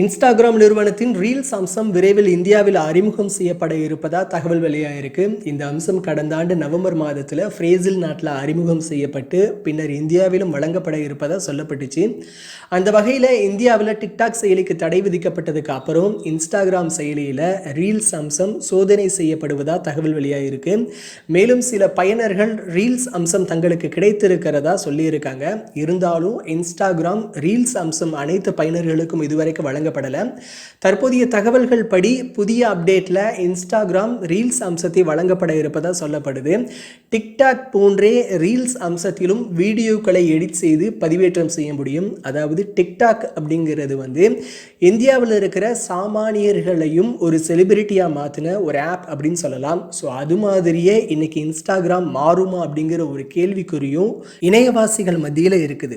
Instagram நிறுவனத்தின் reels அம்சம் விரைவில் இந்தியாவில் அறிமுகம் செய்யப்பட இருப்பதா தகவல் வெளியாயிருக்கு. இந்த அம்சம் கடந்த ஆண்டு நவம்பர் மாதத்தில் பிரேசில் நாட்டில் அறிமுகம் செய்யப்பட்டு பின்னர் இந்தியாவிலும் வழங்கப்பட இருப்பதா சொல்லப்பட்டுச்சு. அந்த வகையில் இந்தியாவில் டிக்டாக் செயலிக்கு தடை விதிக்கப்பட்டதுக்கு அப்புறம் இன்ஸ்டாகிராம் செயலியில் ரீல்ஸ் அம்சம் சோதனை செய்யப்படுவதா தகவல் வெளியாயிருக்கு. மேலும் சில பயனர்கள் ரீல்ஸ் அம்சம் தங்களுக்கு கிடைத்திருக்கிறதா சொல்லியிருக்காங்க. இருந்தாலும் இன்ஸ்டாகிராம் ரீல்ஸ் அம்சம் அனைத்து பயனர்களுக்கும் இதுவரைக்கும் வழங்கப்படலை. தற்போதைய தகவல்கள் படி புதிய அப்டேட்டில் இன்ஸ்டாகிராம் ரீல்ஸ் அம்சத்தை வழங்கப்பட இருப்பதா சொல்லப்படுது. டிக்டாக் போன்றே ரீல்ஸ் அம்சத்திலும் வீடியோக்களை எடிட் செய்து பதிவேற்றம் செய்ய முடியும். அதாவது டிக்டாக் அப்படிங்கிறது வந்து இந்தியாவில் இருக்கிற சாமானியர்களையும் ஒரு செலிபிரிட்டியாக மாற்றின ஒரு ஆப் அப்படின்னு சொல்லலாம். ஸோ அது மாதிரியே இன்னைக்கு இன்ஸ்டாகிராம் மாறுமா அப்படிங்கிற ஒரு கேள்விக்குறியும் இணையவாசிகள் மத்தியில் இருக்குது.